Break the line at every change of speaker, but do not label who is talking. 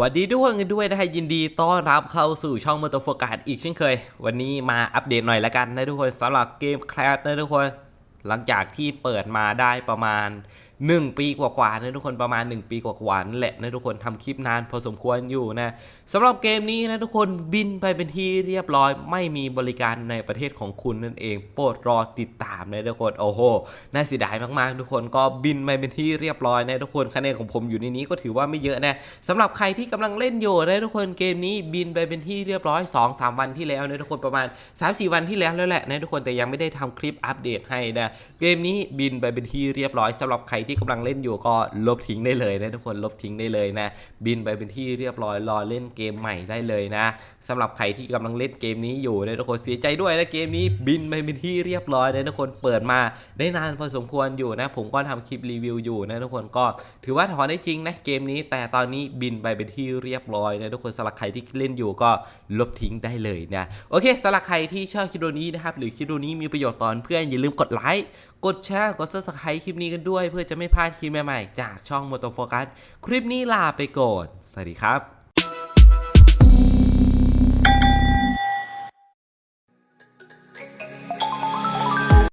วัสดีทุกคนกันด้วยนะฮะยินดีต้อนรับเข้าสู่ช่องมอเตอร์โฟกัสอีกเช่นเคย วันนี้มาอัปเดตหน่อยละกันนะทุกคนสำหรับเกมแคลสนะทุกคน หลังจากที่เปิดมาได้ประมาณ 1 ปีกว่าๆนะทุกคนประมาณ 1 ปีกว่าๆนั่นแหละนะทุกคนทำคลิปนานพอสมควรอยู่นะสำหรับเกมนี้นะทุกคนบินไปเป็นที่เรียบร้อย ไม่มีบริการในประเทศของคุณนั่นเอง โปรดรอติดตามนะทุกคนโอ้โหน่าเสียดายมากๆ ทุกคนก็บินไปเป็นที่เรียบร้อยนะทุกคนคะแนนของผมอยู่ในนี้ก็ถือว่าไม่เยอะนะสำหรับใครที่กำลังเล่นอยู่นะทุกคนเกมนี้บินไปเป็นที่เรียบร้อย 2-3 วันที่แล้วนะทุกคนประมาณ 3-4 วันที่แล้วแล้วแหละนะทุกคนแต่ยังไม่ได้ทำคลิปอัปเดตให้นะเกมนี้บินไปเป็นที่เรียบร้อยสำหรับใครที่กำลังเล่นอยู่ก็ลบทิ้งได้เลยนะทุกคนลบทิ้งได้เลยนะ บินไปเป็นที่เรียบร้อยรอเล่นเกมใหม่ได้เลยนะสำหรับใครที่กำลังเล่นเกมนี้อยู่นะทุกคนเสียใจด้วยนะเกมนี้บินไปเป็นที่เรียบร้อยนะทุกคนเปิดมาได้นานพอสมควรอยู่นะ ผมก็ทำคลิปรีวิวอยู่นะทุกคนก็ถือว่าถอนได้จริงนะเกมนี้ แต่ตอนนี้บินไปเป็นที่เรียบร้อยนะทุกคนสำหรับใครที่เล่นอยู่ก็ลบทิ้งได้เลยนะโอเคสำหรับใครที่ชอบคลิปนี้นะครับหรือคลิปนี้มีประโยชน์ตอนเพื่อนอย่าลืมกดไลค์กดแชร์กด subscribe คลิปนี้กันด้วยเพื่อจะไม่พลาดคลิปใหม่ๆ จากช่อง Moto Focus คลิปนี้ลาไปก่อน สวัสดีครับ